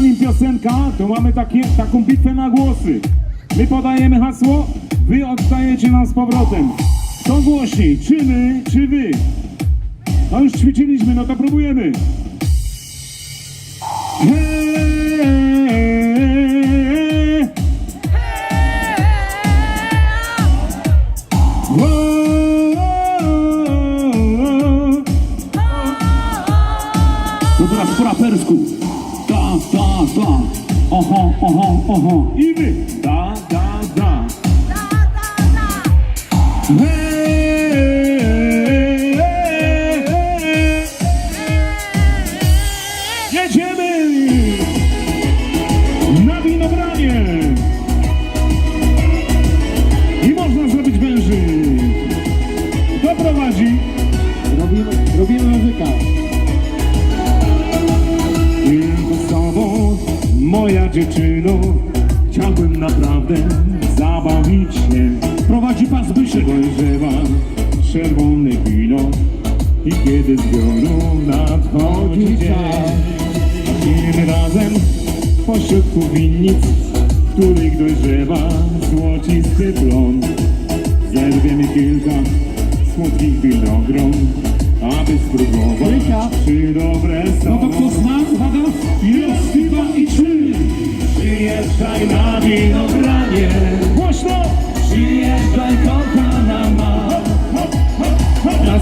Zanim piosenka, to mamy takie, taką bitwę na głosy. My podajemy hasło, wy oddajecie nam z powrotem. Kto głośniej, czy my, czy wy? No już ćwiczyliśmy, no to próbujemy. To teraz po rapersku. 쏴, 쏴. 어허, 어허, 어허. 입을 따, 따. Moja dziewczyno, chciałbym naprawdę zabawić się. Prowadzi pan Zbyszek. Dojrzewa czerwone wino i kiedy z bioru nadchodzi dzień. Idziemy razem pośrodku winnic, w których dojrzewa złocisty plon. Zerwiemy kilka słodkich winogron, aby spróbować, czy dobre są. No to kto zna?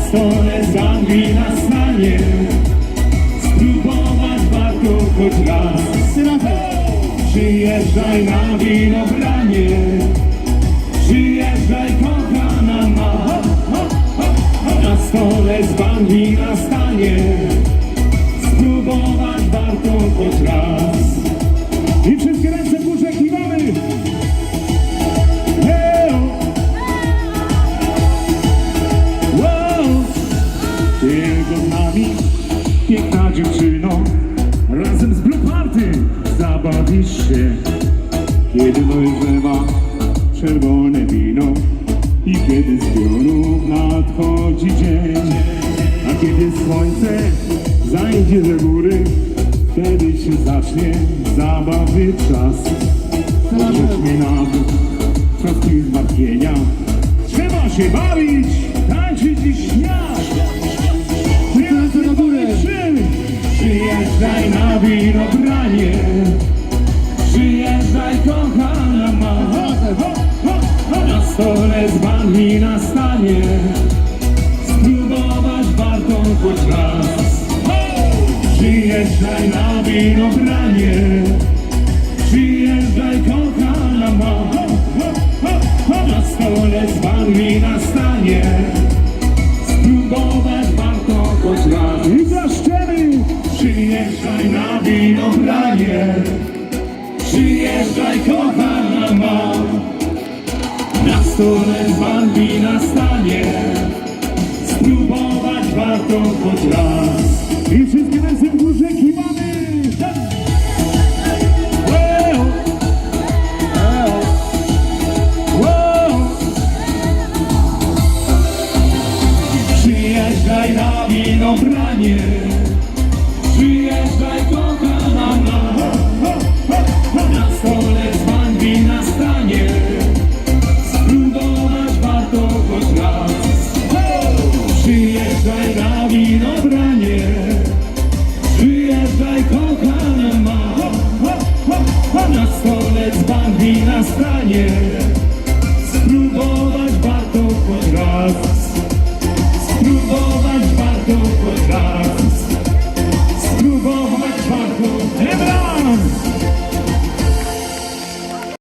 Stole z Anglii na stanie. Spróbować warto choć raz. Przyjeżdżaj na winogranie. Przyjeżdżaj kochana ma. Na stole z na stanie. Spróbować warto choć raz. Zabawisz się, kiedy dojrzewa czerwone wino i kiedy z piorów nadchodzi dzień. A kiedy słońce zajdzie ze góry, wtedy się zacznie zabawy czas. Rzućmy na dół, troski zmartwienia. Trzeba się bawić, tańczyć i śmiać. Przyjeżdżaj na winobranie. Stole z wami nastanie. Spróbować warto choć raz. Przyjeżdżaj na winobranie. Przyjeżdżaj kochana ma. Na stole z wami nastanie. Spróbować warto choć raz. I klaszczemy! Przyjeżdżaj na winobranie. Przyjeżdżaj kochana którym pan wina stanie. Spróbować warto choć raz. I wszystkie ręce w górze kiwamy Przyjeżdżaj na winobranie. Przyjeżdżaj do wobec banki na stanie. Spróbować warto choć raz. Spróbować warto choć raz.